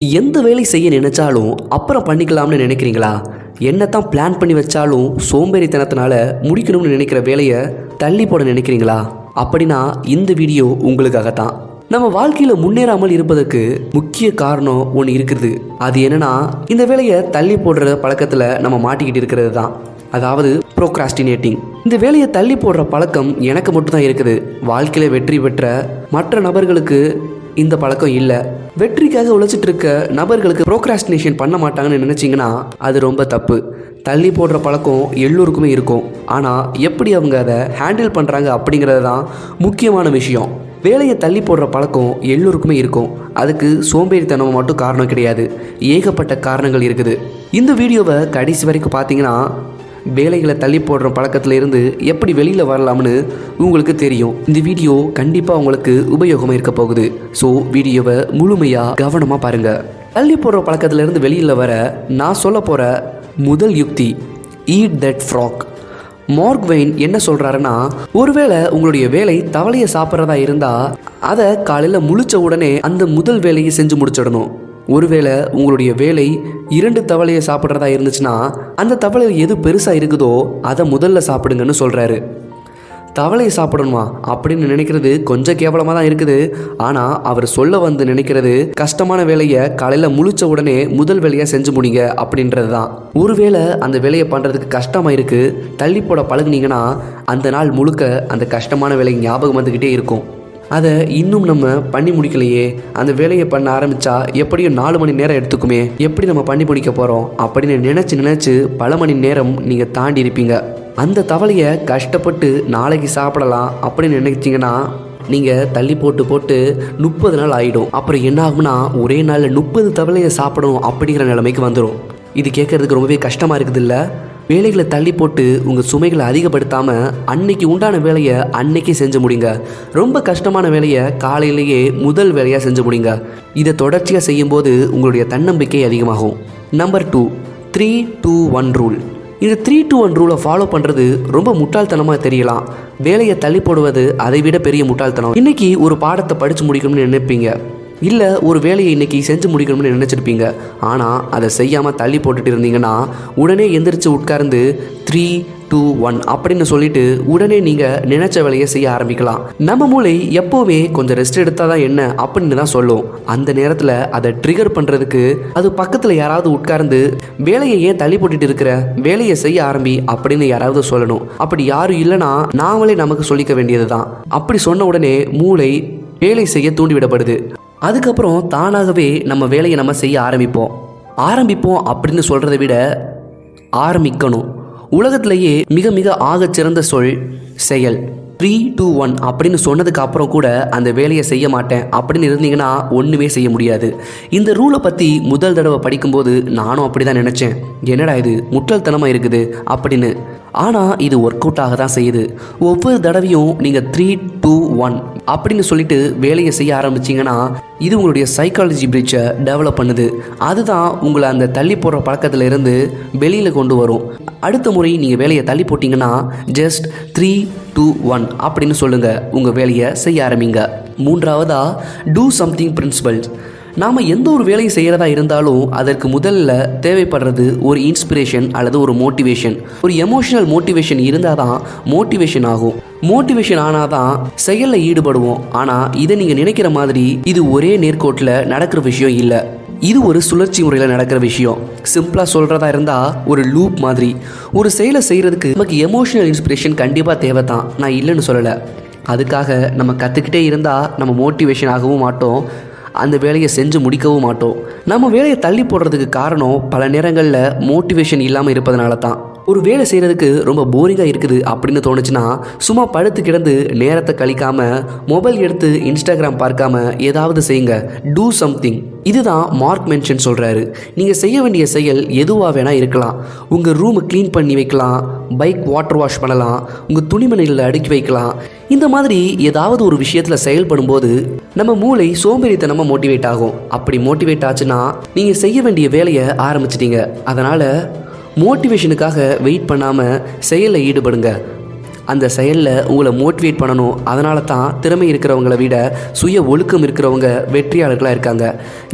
எந்த வேலை செய்ய நினைச்சாலும் அப்புறம் பண்ணிக்கலாம்னு நினைக்கிறீங்களா? என்னத்தான் பிளான் பண்ணி வச்சாலும் சோம்பேறித்தனத்தினால முடிக்கணும்னு நினைக்கிற வேலையை தள்ளி போட நினைக்கிறீங்களா? அப்படின்னா இந்த வீடியோ உங்களுக்காகத்தான். நம்ம வாழ்க்கையில் முன்னேறாமல் இருப்பதற்கு முக்கிய காரணம் ஒன்று இருக்குது. அது என்னன்னா இந்த வேலையை தள்ளி போடுற பழக்கத்தில் நம்ம மாட்டிக்கிட்டு இருக்கிறது தான் அதாவது ப்ரோக்ராஸ்டினேட்டிங் இந்த வேலையை தள்ளி போடுற பழக்கம் எனக்கு மட்டும் தான் இருக்குது. வாழ்க்கையில் வெற்றி பெற்ற மற்ற நபர்களுக்கு இந்த பழக்கம் இல்லை. வெற்றிக்காக உழைச்சிட்டு இருக்க நபர்களுக்கு ப்ரோக்ராஸ்டினேஷன் பண்ண மாட்டாங்கன்னு நினச்சிங்கன்னா அது ரொம்ப தப்பு. தள்ளி போடுற பழக்கம் எல்லோருக்குமே இருக்கும். ஆனால் எப்படி அவங்க அதை ஹேண்டில் பண்ணுறாங்க அப்படிங்கிறது தான் முக்கியமான விஷயம். வேலையை தள்ளி போடுற பழக்கம் எல்லோருக்குமே இருக்கும். அதுக்கு சோம்பேறித்தனம் மட்டும் காரணம் கிடையாது. ஏகப்பட்ட காரணங்கள் இருக்குது. இந்த வீடியோவை கடைசி வரைக்கும் பார்த்தீங்கன்னா வேலைகளை தள்ளி போடுற பழக்கத்தில் இருந்து எப்படி வெளியில் வரலாம்னு உங்களுக்கு தெரியும். இந்த வீடியோ கண்டிப்பாக உங்களுக்கு உபயோகமாக இருக்க போகுது. ஸோ வீடியோவை முழுமையாக கவனமாக பாருங்க. தள்ளி போடுற பழக்கத்திலேருந்து வெளியில் வர நான் சொல்ல போகிற முதல் யுக்தி ஈட் தட் ஃப்ராக் மார்க்வெயின் என்ன சொல்கிறாருன்னா ஒருவேளை உங்களுடைய வேலை தவளையை சாப்பிட்றதா இருந்தால் அதை காலையில் முழிச்ச உடனே அந்த முதல் வேலையை செஞ்சு முடிச்சிடணும். ஒருவேளை உங்களுடைய வேலை இரண்டு தவளையை சாப்பிட்றதா இருந்துச்சுன்னா அந்த தவளை எது பெருசாக இருக்குதோ அதை முதல்ல சாப்பிடுங்கன்னு சொல்கிறாரு தவளையை சாப்பிடணுமா அப்படின்னு நினைக்கிறது கொஞ்சம் கேவலமாக தான் இருக்குது. ஆனால் அவர் சொல்ல வந்து நினைக்கிறது கஷ்டமான வேலையை காலையில் முழிச்ச உடனே முதல் வேலையை செஞ்சு முடிங்க அப்படின்றது தான் ஒருவேளை அந்த வேலையை பண்ணுறதுக்கு கஷ்டமாக இருக்குது தள்ளி போட பழகுனீங்கன்னா அந்த நாள் முழுக்க அந்த கஷ்டமான வேலை ஞாபகம் வந்துக்கிட்டே இருக்கும். அதை இன்னும் நம்ம பண்ணி முடிக்கலையே. அந்த வேலையை பண்ண ஆரம்பிச்சா எப்படியும் நாலு மணி நேரம் எடுத்துக்குமே. எப்படி நம்ம பண்ணி முடிக்க போகிறோம் அப்படின்னு நினச்சி நினச்சி பல மணி நேரம் நீங்கள் தாண்டி இருப்பீங்க. அந்த தவளையை கஷ்டப்பட்டு நாளைக்கு சாப்பிடலாம் அப்படின்னு நினைச்சிங்கன்னா நீங்கள் தள்ளி போட்டு போட்டு முப்பது நாள் ஆகிடும் அப்புறம் என்ன ஆகும்னா ஒரே நாளில் முப்பது தவளையை சாப்பிடணும் அப்படிங்கிற நிலைமைக்கு வந்துடும் இது கேட்குறதுக்கு ரொம்பவே கஷ்டமாக இருக்குது இல்லை வேலைகளை தள்ளி போட்டு உங்கள் சுமைகளை அதிகப்படுத்தாமல் அன்னைக்கு உண்டான வேலையை அன்னைக்கே செஞ்சு முடிங்க. ரொம்ப கஷ்டமான வேலையை காலையிலேயே முதல் வேலையாக செஞ்சு முடிங்க. இதை தொடர்ச்சியாக செய்யும்போது உங்களுடைய தன்னம்பிக்கை அதிகமாகும். Number two three two one rule இந்த த்ரீ டூ ஒன் ரூலை ஃபாலோ பண்ணுறது ரொம்ப முட்டாள்தனமாக தெரியலாம். வேலையை தள்ளி போடுவது அதை விட பெரிய முட்டாள்தனம். இன்னைக்கு ஒரு பாடத்தை படித்து முடிக்கணும்னு நினைப்பீங்க. இல்லை ஒரு வேலையை இன்னைக்கு செஞ்சு முடிக்கணும்னு நினச்சிருப்பீங்க. ஆனால் அதை செய்யாமல் தள்ளி போட்டுட்டு இருந்தீங்கன்னா உடனே எந்திரிச்சு உட்கார்ந்து த்ரீ டூ ஒன் அப்படின்னு சொல்லிட்டு உடனே நீங்கள் நினைச்ச வேலையை செய்ய ஆரம்பிக்கலாம். நம்ம மூளை எப்போவுமே கொஞ்சம் ரெஸ்ட் எடுத்தால் தான் என்ன அப்படின்னு தான் சொல்லும். அந்த நேரத்தில் அதை ட்ரிகர் பண்ணுறதுக்கு அது பக்கத்தில் யாராவது உட்கார்ந்து வேலையை ஏன் தள்ளி போட்டுட்டு இருக்கிற? வேலையை செய்ய ஆரம்பி அப்படின்னு யாராவது சொல்லணும். அப்படி யாரும் இல்லைன்னா நாமளே நமக்கு சொல்லிக்க வேண்டியது தான் அப்படி சொன்ன உடனே மூளை வேலை செய்ய தூண்டிவிடப்படுது. அதுக்கப்புறம் தானாகவே நம்ம வேலையை நம்ம செய்ய ஆரம்பிப்போம். ஆரம்பிப்போம் அப்படின்னு சொல்கிறத விட ஆரம்பிக்கணும். உலகத்திலேயே மிக மிக ஆகச்சிறந்த சொல் செயல். த்ரீ டூ ஒன் அப்படின்னு சொன்னதுக்கு அப்புறம் கூட அந்த வேலையை செய்ய மாட்டேன் அப்படின்னு இருந்தீங்கன்னா ஒன்றுமே செய்ய முடியாது. இந்த ரூலை பற்றி முதல் தடவை படிக்கும்போது நானும் அப்படி தான் நினச்சேன். என்னடா இது முட்டல்தனமாக இருக்குது அப்படின்னு ஆனால் இது ஒர்க் அவுட் ஆக தான் செய்யுது. ஒவ்வொரு தடவையும் நீங்கள் த்ரீ டூ ஒன் அப்படின்னு சொல்லிட்டு வேலையை செய்ய ஆரம்பிச்சிங்கன்னா இது உங்களுடைய சைக்காலஜி பிரிட்ஜை டெவலப் பண்ணுது. அதுதான் உங்களை அந்த தள்ளி போடுற பழக்கத்துல இருந்து வெளியில் கொண்டு வரும். அடுத்த முறை நீங்கள் வேலையை தள்ளி போட்டிங்கன்னா ஜஸ்ட் த்ரீ டூ ஒன் அப்படின்னு சொல்லுங்கள் உங்கள் வேலையை செய்ய ஆரம்பிங்க. மூன்றாவதா டூ சம்திங் பிரின்சிபல்ஸ் நாம் எந்த ஒரு வேலையும் செய்கிறதா இருந்தாலும் அதற்கு முதல்ல தேவைப்படுறது ஒரு இன்ஸ்பிரேஷன் அல்லது ஒரு மோட்டிவேஷன் ஒரு எமோஷனல் மோட்டிவேஷன் இருந்தால் தான் மோட்டிவேஷன் ஆகும். மோட்டிவேஷன் ஆனால் தான் செயலில் ஈடுபடுவோம். ஆனால் இதை நீங்கள் நினைக்கிற மாதிரி இது ஒரே நேர்கோட்டில் நடக்கிற விஷயம் இல்லை. இது ஒரு சுழற்சி முறையில் நடக்கிற விஷயம். சிம்பிளாக சொல்கிறதா இருந்தால் ஒரு லூப் மாதிரி. ஒரு செயலை செய்கிறதுக்கு நமக்கு எமோஷனல் இன்ஸ்பிரேஷன் கண்டிப்பாக தேவை தான் நான் இல்லைன்னு சொல்லலை. அதுக்காக நம்ம கற்றுக்கிட்டே இருந்தால் நம்ம மோட்டிவேஷன் ஆகவும் மாட்டோம். அந்த வேலையை செஞ்சு முடிக்கவும் மாட்டோம். நம்ம வேலையை தள்ளி போடுறதுக்கு காரணம் பல நேரங்களில் மோட்டிவேஷன் இல்லாமல் இருப்பதனால தான் ஒரு வேலை செய்கிறதுக்கு ரொம்ப போரிங்காக இருக்குது அப்படின்னு தோணுச்சுன்னா சும்மா படுத்து கிடந்து நேரத்தை கழிக்காமல் மொபைல் எடுத்து இன்ஸ்டாகிராம் பார்க்காம ஏதாவது செய்யுங்க. டூ சம்திங் இதுதான் மார்க் மென்ஷன் சொல்கிறாரு நீங்கள் செய்ய வேண்டிய செயல் எதுவாக வேணால் இருக்கலாம். உங்கள் ரூமை க்ளீன் பண்ணி வைக்கலாம். பைக் வாட்டர் வாஷ் பண்ணலாம். உங்கள் துணிமணிகளில் அடுக்கி வைக்கலாம். இந்த மாதிரி ஏதாவது ஒரு விஷயத்தில் செயல்படும்போது நம்ம மூளை சோம்பேறித்தனமாக மோட்டிவேட் ஆகும். அப்படி மோட்டிவேட் ஆச்சுன்னா நீங்கள் செய்ய வேண்டிய வேலையை ஆரம்பிச்சிட்டீங்க. அதனால் மோட்டிவேஷனுக்காக வெயிட் பண்ணாமல் செயலில் ஈடுபடுங்க. அந்த செயலில் உங்களை மோட்டிவேட் பண்ணணும். அதனால தான் திறமை இருக்கிறவங்களை விட சுய ஒழுக்கம் இருக்கிறவங்க வெற்றியாளர்களாக இருக்காங்க.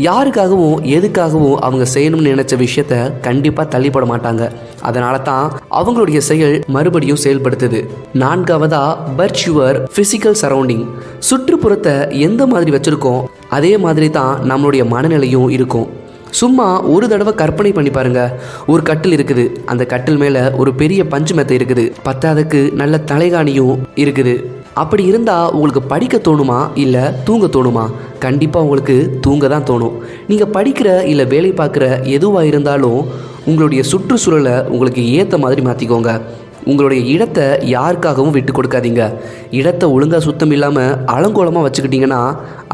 யாருக்காகவும் எதுக்காகவும் அவங்க செய்யணும்னு நினச்ச விஷயத்த கண்டிப்பாக தள்ளிப்பட மாட்டாங்க. அதனால தான் அவங்களுடைய செயல் மறுபடியும் செயல்படுத்துது. நான்காவதா பர்ச்சுவர் ஃபிசிக்கல் சரௌண்டிங் சுற்றுப்புறத்தை எந்த மாதிரி வச்சுருக்கோம் அதே மாதிரி தான் நம்மளுடைய மனநிலையும் இருக்கும். சும்மா ஒரு தடவை கற்பனை பண்ணி பாருங்க. ஒரு கட்டில் இருக்குது. அந்த கட்டில் மேலே ஒரு பெரிய பஞ்சு மெத்தை இருக்குது. பத்தாவதுக்கு நல்ல தலைகாணியும் இருக்குது. அப்படி இருந்தால் உங்களுக்கு படிக்க தோணுமா? இல்லை தூங்க தோணுமா? கண்டிப்பாக உங்களுக்கு தூங்க தான் தோணும். நீங்கள் படிக்கிற இல்லை வேலை பார்க்குற எதுவாக இருந்தாலும் உங்களுடைய சுற்றுச்சூழலை உங்களுக்கு ஏற்ற மாதிரி மாற்றிக்கோங்க உங்களுடைய இடத்தை யாருக்காகவும் விட்டு கொடுக்காதீங்க. இடத்தை ஒழுங்காக சுத்தம் இல்லாமல் அலங்கோலமாக வச்சுக்கிட்டிங்கன்னா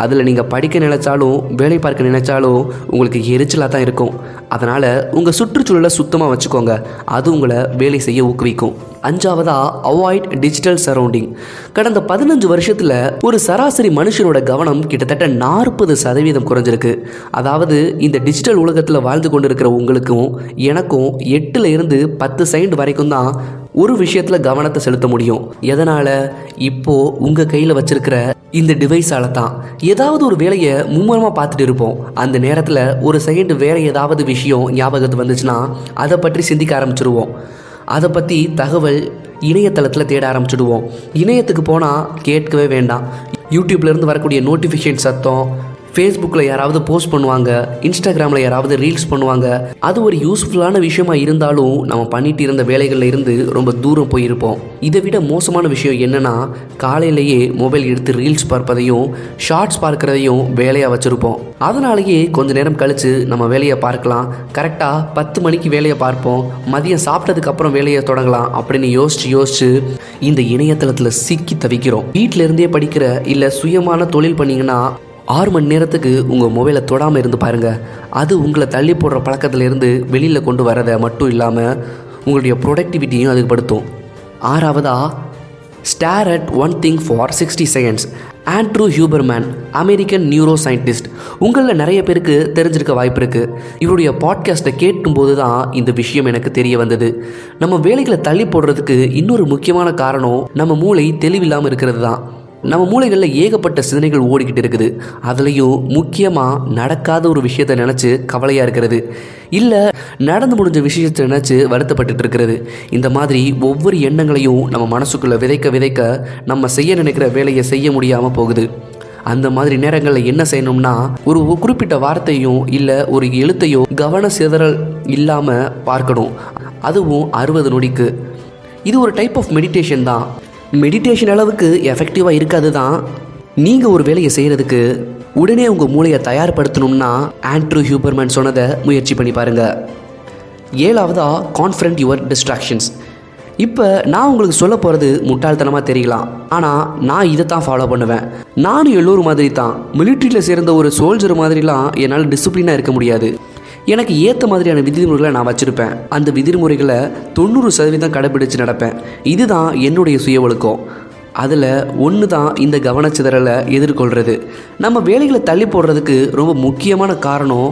அதில் நீங்கள் படிக்க நினைச்சாலும் வேலை பார்க்க நினைச்சாலும் உங்களுக்கு எரிச்சலாக தான் இருக்கும். அதனால் உங்கள் சுற்றுச்சூழலை சுத்தமாக வச்சுக்கோங்க. அது உங்களை வேலை செய்ய ஊக்குவிக்கும். அஞ்சாவதா அவாய்ட் டிஜிட்டல் சரௌண்டிங் கடந்த பதினஞ்சு வருஷத்தில் ஒரு சராசரி மனுஷனோட கவனம் கிட்டத்தட்ட நாற்பது சதவீதம் குறைஞ்சிருக்கு. அதாவது இந்த டிஜிட்டல் உலகத்தில் வாழ்ந்து கொண்டிருக்கிற உங்களுக்கும் எனக்கும் எட்டுல இருந்து பத்து செகண்ட் வரைக்கும் தான் ஒரு விஷயத்தில் கவனத்தை செலுத்த முடியும். எதனால்? இப்போது உங்கள் கையில் வச்சிருக்கிற இந்த டிவைஸால தான். ஏதாவது ஒரு வேலையை மும்முரமாக பார்த்துட்டு இருப்போம். அந்த நேரத்தில் ஒரு செகண்ட் வேற ஏதாவது விஷயம் ஞாபகத்து வந்துச்சுன்னா அதை பற்றி சிந்திக்க ஆரம்பிச்சிருவோம். அதை பற்றி தகவல் இணையதளத்தில் தேட ஆரம்பிச்சிடுவோம். இணையத்துக்கு போனால் கேட்கவே வேண்டாம். யூடியூப்லேருந்து வரக்கூடிய நோட்டிஃபிகேஷன் சத்தம் ஃபேஸ்புக்கில் யாராவது போஸ்ட் பண்ணுவாங்க இன்ஸ்டாகிராமில் யாராவது ரீல்ஸ் பண்ணுவாங்க அது ஒரு யூஸ்ஃபுல்லான விஷயமா இருந்தாலும் நம்ம பண்ணிட்டு இருந்த வேலைகளில் இருந்து ரொம்ப தூரம் போயிருப்போம். இதை விட மோசமான விஷயம் என்னென்னா காலையிலேயே மொபைல் எடுத்து ரீல்ஸ் பார்ப்பதையும் ஷார்ட்ஸ் பார்க்குறதையும் வேலையாக வச்சுருப்போம். அதனாலேயே கொஞ்ச நேரம் கழித்து நம்ம வேலையை பார்க்கலாம். கரெக்டாக பத்து மணிக்கு வேலையை பார்ப்போம். மதியம் சாப்பிட்டதுக்கப்புறம் வேலையை தொடங்கலாம் அப்படின்னு யோசிச்சு யோசிச்சு இந்த இணையதளத்தில் சிக்கி தவிக்கிறோம். வீட்டிலேருந்தே படிக்கிற இல்லை சுயமான தொழில் பண்ணிங்கன்னா ஆறு மணி நேரத்துக்கு உங்கள் மொபைலை தொடாமல் இருந்து பாருங்கள் அது உங்களை தள்ளி போடுற பழக்கத்துலேருந்து வெளியில் கொண்டு வரதை மட்டும் இல்லாமல் உங்களுடைய ப்ரொடக்டிவிட்டியும் அதிகப்படுத்தும். ஆறாவதா stare at one thing for sixty seconds Andrew Huberman American neuroscientist உங்களில் நிறைய பேருக்கு தெரிஞ்சிருக்க வாய்ப்பு இருக்குது இவருடைய பாட்காஸ்ட்டை கேட்கும்போது தான் இந்த விஷயம் எனக்கு தெரிய வந்தது. நம்ம வேலைகளை தள்ளி போடுறதுக்கு இன்னொரு முக்கியமான காரணம் நம்ம மூளை தெளிவில்லாமல் இருக்கிறது தான். நம்ம மூளைகளில் ஏகப்பட்ட சிந்தனைகள் ஓடிக்கிட்டு இருக்குது. அதுலேயும் முக்கியமாக நடக்காத ஒரு விஷயத்தை நினச்சி கவலையாக இருக்கிறது. இல்லை நடந்து முடிஞ்ச விஷயத்தை நினச்சி வருத்தப்பட்டுட்டு இருக்கிறது. இந்த மாதிரி ஒவ்வொரு எண்ணங்களையும் நம்ம மனசுக்குள்ளே விதைக்க விதைக்க நம்ம செய்ய நினைக்கிற வேலையை செய்ய முடியாமல் போகுது. அந்த மாதிரி நேரங்களில் என்ன செய்யணும்னா ஒரு குறிப்பிட்ட வார்த்தையும் இல்லை ஒரு எழுத்தையோ கவன சிதறல் இல்லாமல் பார்க்கணும். அதுவும் அறுபது நொடிக்கு. இது ஒரு டைப் ஆஃப் மெடிடேஷன் தான். மெடிடேஷன் அளவுக்கு எஃபெக்டிவாக இருக்காது தான் நீங்கள் ஒரு வேலையை செய்கிறதுக்கு உடனே உங்கள் மூளையை தயார்படுத்தணும்னா ஆண்ட்ரூ ஹியூபர்மேன் சொன்னதை முயற்சி பண்ணி பாருங்கள் ஏழாவதா கான்ஃபரண்ட் யுவர் டிஸ்ட்ராக்ஷன்ஸ் இப்போ நான் உங்களுக்கு சொல்ல போகிறது முட்டாள்தனமாக தெரியலாம். ஆனால் நான் இதை தான் ஃபாலோ பண்ணுவேன். நானும் எல்லோரும் மாதிரி தான் மிலிட்ரியில் சேர்ந்த ஒரு சோல்ஜர் மாதிரிலாம் என்னால் டிசிப்ளினாக இருக்க முடியாது. எனக்கு ஏற்ற மாதிரியான விதிமுறைகளை நான் வச்சுருப்பேன். அந்த விதிமுறைகளை தொண்ணூறு சதவீதம் கடைபிடிச்சு நடப்பேன். இதுதான் என்னுடைய சுய ஒழுக்கம் அதில் ஒன்று தான் இந்த கவனச்சிதறலை எதிர்கொள்கிறது நம்ம வேலைகளை தள்ளி போடுறதுக்கு ரொம்ப முக்கியமான காரணம்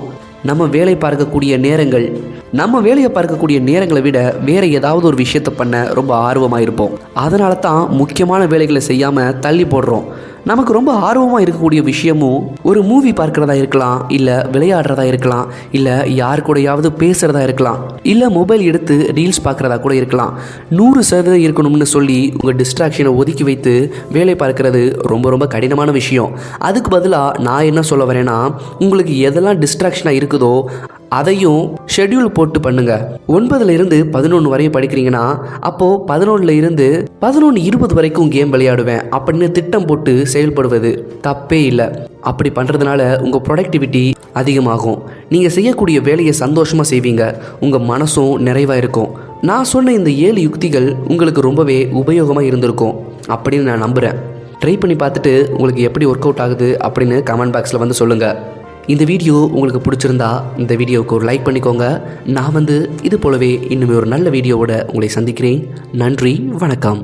நம்ம வேலை பார்க்கக்கூடிய நேரங்கள். நம்ம வேலையை பார்க்கக்கூடிய நேரங்களை விட வேறு ஏதாவது ஒரு விஷயத்தை பண்ண ரொம்ப ஆர்வமாக இருப்போம். அதனால தான் முக்கியமான வேலைகளை செய்யாமல் தள்ளி போடுறோம். நமக்கு ரொம்ப ஆர்வமாக இருக்கக்கூடிய விஷயமும் ஒரு மூவி பார்க்குறதா இருக்கலாம் இல்லை விளையாடுறதா இருக்கலாம் இல்லை யார் கூடயாவது பேசுகிறதா இருக்கலாம் இல்லை மொபைல் எடுத்து ரீல்ஸ் பார்க்குறதா கூட இருக்கலாம். நூறு சதவீதம் இருக்கணும்னு சொல்லி உங்கள் டிஸ்ட்ராக்ஷனை ஒதுக்கி வைத்து வேலை பார்க்குறது ரொம்ப ரொம்ப கடினமான விஷயம். அதுக்கு பதிலாக நான் என்ன சொல்ல வரேன்னா உங்களுக்கு எதெல்லாம் டிஸ்ட்ராக்ஷனாக இருக்குதோ அதையும் ஷெட்யூல் போட்டு பண்ணுங்க. ஒன்பதுல இருந்து பதினொன்று வரையும் படிக்கிறீங்கன்னா அப்போ பதினொன்னுல இருந்து பதினொன்று இருபது வரைக்கும் கேம் விளையாடுவேன் அப்படின்னு திட்டம் போட்டு செயல்படுவது தப்பே இல்லை. அப்படி பண்ணுறதுனால உங்கள் ப்ரொடக்டிவிட்டி அதிகமாகும். நீங்கள் செய்யக்கூடிய வேலையை சந்தோஷமாக செய்வீங்க. உங்கள் மனசும் நிறைவாக இருக்கும். நான் சொன்ன இந்த ஏழு யுக்திகள் உங்களுக்கு ரொம்பவே உபயோகமாக இருந்திருக்கும் அப்படின்னு நான் நம்புகிறேன் ட்ரை பண்ணி பார்த்துட்டு உங்களுக்கு எப்படி ஒர்க் அவுட் ஆகுது அப்படின்னு கமெண்ட் பாக்ஸில் வந்து சொல்லுங்கள் இந்த வீடியோ உங்களுக்கு பிடிச்சிருந்தா இந்த வீடியோவுக்கு ஒரு லைக் பண்ணிக்கோங்க. நான் வந்து இது போலவே இன்னுமே ஒரு நல்ல வீடியோவோட உங்களை சந்திக்கிறேன். நன்றி வணக்கம்.